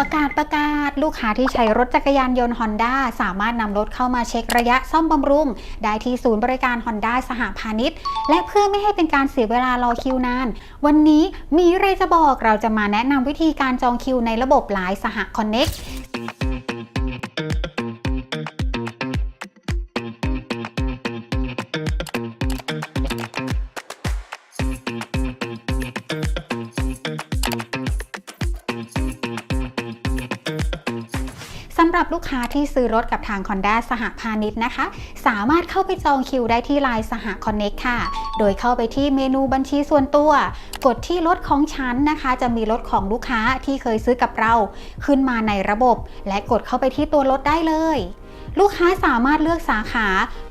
ประกาศประกาศลูกค้าที่ใช้รถจักรยานยนต์ Honda สามารถนำรถเข้ามาเช็คระยะซ่อมบำรุง ได้ที่ศูนย์บริการ Honda สหพาณิชย์ และเพื่อไม่ให้เป็นการเสียเวลารอคิวนาน วันนี้มีอะไรจะบอกเราจะมาแนะนำวิธีการจองคิวในระบบไลน์สหคอนเน็กำหรับลูกค้าที่ซื้อรถกับทาง Honda สหพาณิชย์นะคะ สามารถเข้าไปจองคิวได้ที่ไลน์สหคอนเน็กค่ะ โดยเข้าไปที่เมนูบัญชีส่วนตัว กดที่รถของฉันนะคะ จะมีรถของลูกค้าที่เคยซื้อกับเรา ขึ้นมาในระบบ และกดเข้าไปที่ตัวรถได้เลย ลูกค้าสามารถเลือกสาขา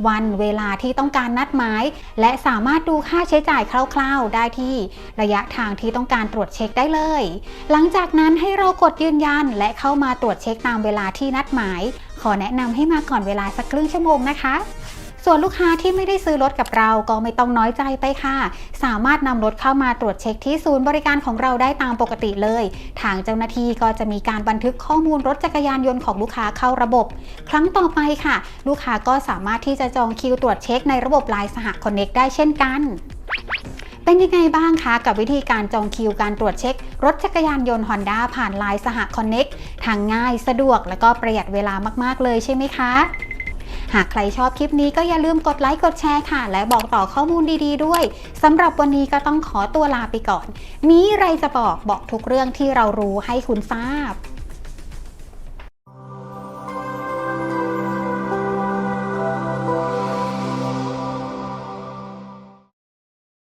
วันเวลาที่ต้องการนัดหมาย และสามารถดูค่าใช้จ่ายคร่าว ๆ ได้ที่ระยะทางที่ต้องการตรวจเช็คได้เลย หลังจากนั้นให้เรากดยืนยันและเข้ามาตรวจเช็คตามเวลาที่นัดหมาย ขอแนะนำให้มาก่อนเวลาสักครึ่งชั่วโมงนะคะ ส่วนลูกค้าที่ไม่ได้ซื้อรถกับเราก็ไม่ต้องน้อยใจไปค่ะ สามารถนำรถเข้ามาตรวจเช็คที่ศูนย์บริการของเราได้ตามปกติเลย ทางเจ้าหน้าที่ก็จะมีการบันทึกข้อมูลรถจักรยานยนต์ของลูกค้าเข้าระบบ ครั้งต่อไปค่ะ ลูกค้าก็สามารถที่จะจองคิวตรวจเช็คในระบบไลน์สหคอนเน็กได้เช่นกันเป็นยังไงบ้างคะกับวิธีการจองคิวการตรวจเช็ค รถจักรยานยนต์ Honda ผ่านไลน์สหคอนเน็กทางง่ายสะดวกและก็ประหยัดเวลามาก ๆ เลยใช่ไหมคะ หากใครชอบคลิปนี้ก็อย่าลืมกดไลค์กดแชร์ค่ะ และบอกต่อข้อมูลดี ๆ ด้วยสำหรับวันนี้ก็ต้องขอตัวลาไปก่อน มีอะไรจะบอกบอกทุกเรื่องที่เรารู้ให้คุณทราบ